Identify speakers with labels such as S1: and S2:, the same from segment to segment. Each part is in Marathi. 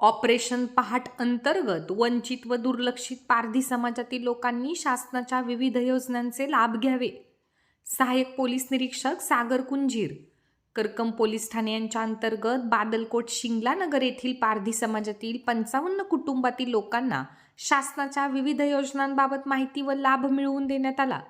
S1: ऑपरेशन पहाट अंतर्गत वंचित व दुर्लक्षित पारधी समाजातील लोकांनी शासनाच्या विविध योजनांचे लाभ घ्यावे. सहाय्यक पोलीस निरीक्षक सागर कुंजीर करकम पोलीस ठाणे यांच्या अंतर्गत बादलकोट शिंगला नगर येथील पारधी समाजातील पंचावन्न कुटुंबातील लोकांना शासनाच्या विविध योजनांबाबत माहिती व लाभ मिळवून देण्यात आला.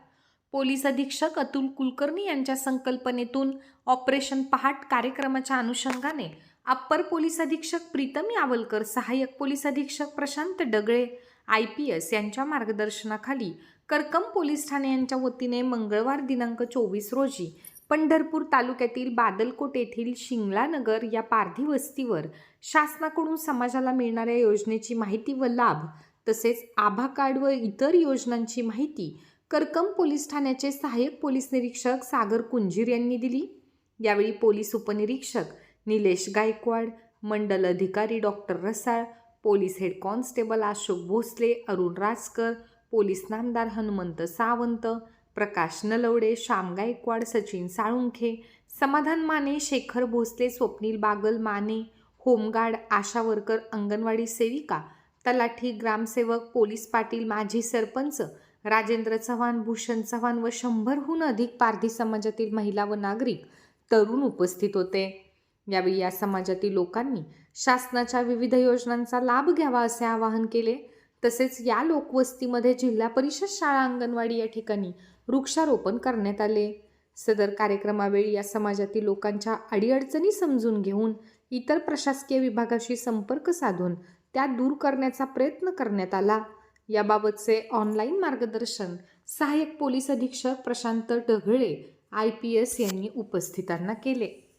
S1: पोलीस अधीक्षक अतुल कुलकर्णी यांच्या संकल्पनेतून ऑपरेशन पहाट कार्यक्रमाच्या अनुषंगाने अप्पर पोलीस अधीक्षक प्रीतम यावलकर सहाय्यक पोलीस अधीक्षक Prashant Dagale I P S यांच्या मार्गदर्शनाखाली करकम पोलीस ठाणे यांच्या वतीने मंगळवार दिनांक चोवीस रोजी पंढरपूर तालुक्यातील बादलकोट येथील शिंगलानगर या पारधी वस्तीवर शासनाकडून समाजाला मिळणाऱ्या योजनेची माहिती व लाभ तसेच आभा कार्ड व इतर योजनांची माहिती करकम पोलीस ठाण्याचे सहाय्यक पोलीस निरीक्षक सागर कुंजीर यांनी दिली. यावेळी पोलीस उपनिरीक्षक निलेश गायकवाड मंडल अधिकारी doctor Rasal police head constable Ashok Bhosale Arun Rajkar police नामदार हनुमंत सावंत प्रकाश Nalawade Shyam Gaikwad Sachin Salunkhe Samadhan Mane Shekhar Bhosale Swapnil Bagal Mane home guard Asha worker anganwadi सेविका तलाठी ग्रामसेवक पोलीस पाटील माजी सरपंच राजेंद्र चव्हाण भूषण चव्हाण व शंभरहून अधिक पारधी समाजातील महिला व नागरिक तरुण उपस्थित होते. यावेळी या समाजातील लोकांनी शासनाच्या विविध योजनांचा लाभ घ्यावा असे आवाहन केले. तसेच या लोकवस्तीमध्ये जिल्हा परिषद शाळा अंगणवाडी या ठिकाणी वृक्षारोपण करण्यात आले. सदर कार्यक्रमावेळी या समाजातील लोकांच्या अडीअडचणी समजून घेऊन इतर प्रशासकीय विभागाशी संपर्क साधून त्या दूर करण्याचा प्रयत्न करण्यात आला. याबाबतचे ऑनलाईन मार्गदर्शन सहाय्यक पोलीस अधीक्षक Prashant Dhagale I P S यांनी उपस्थितांना केले.